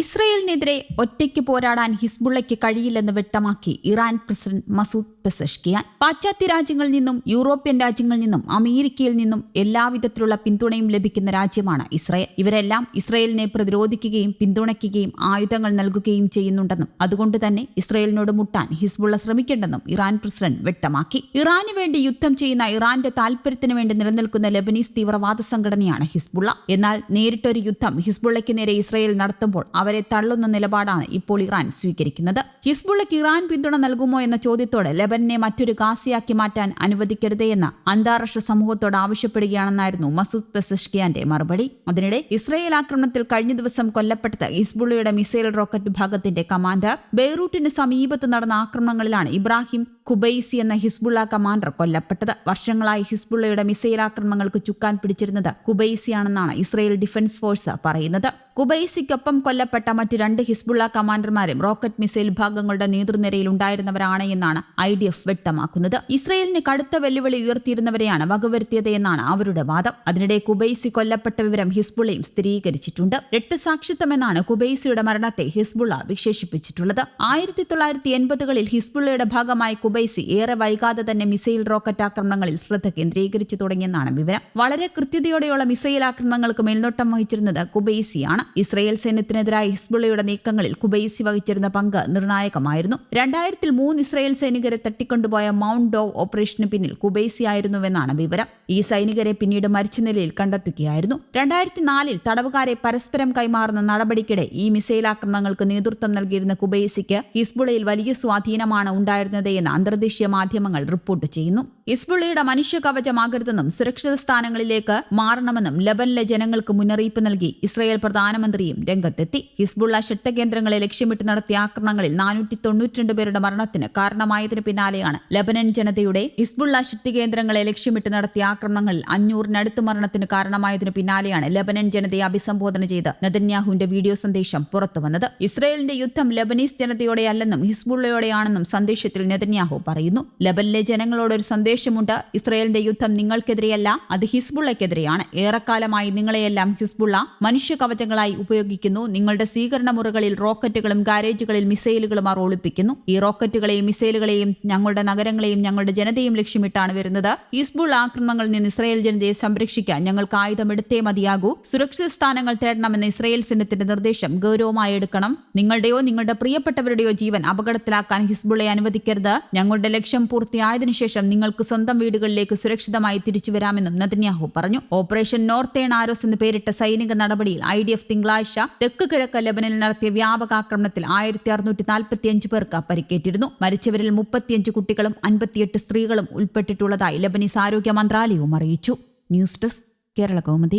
ഇസ്രയേലിനെതിരെ ഒറ്റയ്ക്ക് പോരാടാൻ ഹിസ്ബുള്ളയ്ക്ക് കഴിയില്ലെന്ന് വ്യക്തമാക്കി ഇറാൻ പ്രസിഡന്റ് മസൂദ് പെസഷ്കിയാൻ. പാശ്ചാത്യ രാജ്യങ്ങളിൽ നിന്നും യൂറോപ്യൻ രാജ്യങ്ങളിൽ നിന്നും അമേരിക്കയിൽ നിന്നും എല്ലാവിധത്തിലുള്ള പിന്തുണയും ലഭിക്കുന്ന രാജ്യമാണ് ഇസ്രയേൽ. ഇവരെല്ലാം ഇസ്രയേലിനെ പ്രതിരോധിക്കുകയും പിന്തുണയ്ക്കുകയും ആയുധങ്ങൾ നൽകുകയും ചെയ്യുന്നുണ്ടെന്നും അതുകൊണ്ട് തന്നെ ഇസ്രയേലിനോട് മുട്ടാൻ ഹിസ്ബുള്ള ശ്രമിക്കേണ്ടെന്നും ഇറാൻ പ്രസിഡന്റ് വ്യക്തമാക്കി. ഇറാന് വേണ്ടി യുദ്ധം ചെയ്യുന്ന ഇറാന്റെ താൽപര്യത്തിന് വേണ്ടി നിലനിൽക്കുന്ന ലബനീസ് തീവ്രവാദ സംഘടനയാണ് ഹിസ്ബുള്ള. എന്നാൽ നേരിട്ടൊരു യുദ്ധം ഹിസ്ബുള്ളയ്ക്ക് നേരെ ഇസ്രയേൽ നടത്തുമ്പോൾ അവരെ തള്ളുന്ന നിലപാടാണ് ഇപ്പോൾ ഇറാൻ സ്വീകരിക്കുന്നത്. ഹിസ്ബുള്ളയ്ക്ക് ഇറാൻ പിന്തുണ നൽകുമോ എന്ന ചോദ്യത്തോടെ ലെബനെ മറ്റൊരു കാസിയാക്കി മാറ്റാൻ അനുവദിക്കരുതേ എന്ന് അന്താരാഷ്ട്ര സമൂഹത്തോട് ആവശ്യപ്പെടുകയാണെന്നായിരുന്നു മസൂദ് പെസഷ്കിയാന്റെ മറുപടി. അതിനിടെ ഇസ്രയേൽ ആക്രമണത്തിൽ കഴിഞ്ഞ ദിവസം കൊല്ലപ്പെട്ടത് ഹിസ്ബുള്ളയുടെ മിസൈൽ റോക്കറ്റ് വിഭാഗത്തിന്റെ കമാൻഡർ ബെയ്റൂട്ടിന് സമീപത്ത് നടന്ന ആക്രമണങ്ങളിലാണ് ഇബ്രാഹിം ഖുബൈസി എന്ന ഹിസ്ബുള്ള കമാൻഡർ കൊല്ലപ്പെട്ടത്. വർഷങ്ങളായി ഹിസ്ബുള്ളയുടെ മിസൈൽ ആക്രമണങ്ങൾക്ക് ചുക്കാൻ പിടിച്ചിരുന്നത് ഖുബൈസിയാണെന്നാണ് ഇസ്രയേൽ ഡിഫൻസ് ഫോഴ്സ് പറയുന്നത്. കുബൈസിക്കൊപ്പം കൊല്ലപ്പെട്ട മറ്റ് രണ്ട് ഹിസ്ബുള്ള കമാൻഡർമാരും റോക്കറ്റ് മിസൈൽ വിഭാഗങ്ങളുടെ നേതൃനിരയിൽ ഉണ്ടായിരുന്നവരാണ് എന്നാണ് ഐ ഡി എഫ് വ്യക്തമാക്കുന്നത്. ഇസ്രയേലിന് കടുത്ത വെല്ലുവിളി ഉയർത്തിയിരുന്നവരെയാണ് വകവരുത്തിയത് എന്നാണ് അവരുടെ വാദം. അതിനിടെ കുബൈസി കൊല്ലപ്പെട്ട വിവരം ഹിസ്ബുള്ളയും സ്ഥിരീകരിച്ചിട്ടുണ്ട്. രക്തസാക്ഷിത്വമെന്നാണ് കുബൈസിയുടെ മരണത്തെ ഹിസ്ബുള്ള വിശേഷിപ്പിച്ചിട്ടുള്ളത്. ആയിരത്തി തൊള്ളായിരത്തി എൺപതുകളിൽ ഹിസ്ബുള്ളയുടെ ഭാഗമായി കുബൈസി ഏറെ വൈകാതെ തന്നെ മിസൈൽ റോക്കറ്റ് ആക്രമണങ്ങളിൽ ശ്രദ്ധ കേന്ദ്രീകരിച്ചു തുടങ്ങിയെന്നാണ് വിവരം. വളരെ കൃത്യതയോടെയുള്ള മിസൈൽ ആക്രമണങ്ങൾക്ക് മേൽനോട്ടം വഹിച്ചിരുന്നത് കുബൈസിയാണ്. ഇസ്രയേൽ സൈന്യത്തിനെതിരായ ഹിസ്ബുള്ളയുടെ നീക്കങ്ങളിൽ കുബൈസി വഹിച്ചിരുന്ന പങ്ക് നിർണായകമായിരുന്നു. രണ്ടായിരത്തിൽ മൂന്ന് ഇസ്രയേൽ സൈനികരെ തട്ടിക്കൊണ്ടുപോയ മൗണ്ട് ഡോവ് ഓപ്പറേഷന് പിന്നിൽ കുബൈസി ആയിരുന്നുവെന്നാണ് വിവരം. ഈ സൈനികരെ പിന്നീട് മരിച്ച നിലയിൽ കണ്ടെത്തുകയായിരുന്നു. രണ്ടായിരത്തി നാലിൽ തടവുകാരെ പരസ്പരം കൈമാറുന്ന നടപടിക്കിടെ ഈ മിസൈൽ ആക്രമണങ്ങൾക്ക് നേതൃത്വം നൽകിയിരുന്ന കുബൈസിക്ക് ഹിസ്ബുളയിൽ വലിയ സ്വാധീനമാണ് ഉണ്ടായിരുന്നത് എന്ന് അന്തർദേശീയ മാധ്യമങ്ങൾ റിപ്പോർട്ട് ചെയ്യുന്നു ഹിസ്ബുള്ളയുടെ മനുഷ്യ കവചമാകരുതെന്നും സുരക്ഷിത സ്ഥാനങ്ങളിലേക്ക് മാറണമെന്നും ലബനിലെ ജനങ്ങൾക്ക് മുന്നറിയിപ്പ് നൽകി ഇസ്രയേൽ പ്രധാനമന്ത്രിയും രംഗത്തെത്തി. ഹിസ്ബുള്ള ശക്തകേന്ദ്രങ്ങളെ ലക്ഷ്യമിട്ട് നടത്തിയ ആക്രമണങ്ങളിൽ നാനൂറ്റി തൊണ്ണൂറ്റിരണ്ട് പേരുടെ മരണത്തിന് കാരണമായതിനു പിന്നാലെയാണ് ലബനൻ ജനതയുടെ ഹിസ്ബുള്ള ശക്തി കേന്ദ്രങ്ങളെ ലക്ഷ്യമിട്ട് നടത്തിയ ആക്രമണങ്ങളിൽ അഞ്ഞൂറിനടുത്ത് മരണത്തിന് കാരണമായതിനു പിന്നാലെയാണ് ലബനൻ ജനതയെ അഭിസംബോധന ചെയ്ത് നദന്യാഹുവിന്റെ വീഡിയോ സന്ദേശം പുറത്തുവന്നത് ഇസ്രയേലിന്റെ യുദ്ധം ലബനീസ് ജനതയോടെയല്ലെന്നും ഹിസ്ബുള്ളയോടെയാണെന്നും സന്ദേശത്തിൽ നെതന്യാഹു പറയുന്നു. ലബനിലെ ജനങ്ങളോടൊരു സന്ദേശമുണ്ട് ഇസ്രയേലിന്റെ യുദ്ധം നിങ്ങൾക്കെതിരെയല്ല അത് ഹിസ്ബുള്ളയ്ക്കെതിരെയാണ്. ഏറെക്കാലമായി നിങ്ങളെയെല്ലാം ഹിസ്ബുള്ള മനുഷ്യ കവചങ്ങളായി ഉപയോഗിക്കുന്നു. നിങ്ങളുടെ സ്വീകരണ മുറികളിൽ റോക്കറ്റുകളും ഗാരേജുകളിൽ മിസൈലുകളും അവർ ഒളിപ്പിക്കുന്നു. ഈ റോക്കറ്റുകളെയും മിസൈലുകളെയും ഞങ്ങളുടെ നഗരങ്ങളെയും ഞങ്ങളുടെ ജനതയും ലക്ഷ്യമിട്ടാണ് വരുന്നത്. ഹിസ്ബുൾ ആക്രമണങ്ങളിൽ നിന്ന് ഇസ്രയേൽ ജനതയെ സംരക്ഷിക്കാൻ ഞങ്ങൾക്ക് ആയുധമെടുത്തേ മതിയാകൂ. സുരക്ഷിത സ്ഥാനങ്ങൾ തേടണമെന്ന ഇസ്രയേൽ സൈന്യത്തിന്റെ നിർദ്ദേശം ഗൗരവമായി എടുക്കണം. നിങ്ങളുടെയോ നിങ്ങളുടെ പ്രിയപ്പെട്ടവരുടെയോ ജീവൻ അപകടത്തിലാക്കാൻ ഹിസ്ബുളെ അനുവദിക്കരുത്. ഞങ്ങളുടെ ലക്ഷ്യം പൂർത്തിയായതിനു ശേഷം നിങ്ങൾക്ക് സ്വന്തം വീടുകളിലേക്ക് സുരക്ഷിതമായി തിരിച്ചുവരാമെന്നും നദന്യാഹു പറഞ്ഞു. ഓപ്പറേഷൻ നോർത്തേൺ ആരോസ് എന്ന് പേരിട്ട സൈനിക നടപടിയിൽ ഐ ഡി എഫ് തിങ്കളാഴ്ച തെക്ക് കിഴക്ക് ലബനിൽ നടത്തിയ വ്യാപക ആക്രമണത്തിൽ ആയിരത്തി അറുന്നൂറ്റി നാൽപ്പത്തിയഞ്ച് പേർക്ക് പരിക്കേറ്റിരുന്നു. മരിച്ചവരിൽ മുപ്പത്തിയഞ്ച് കുട്ടികളും അൻപത്തിയെട്ട് സ്ത്രീകളും ഉൾപ്പെട്ടിട്ടുള്ളതായി ലബനീസ് ആരോഗ്യ മന്ത്രാലയവും അറിയിച്ചു. News desk Kerala Kaumudi.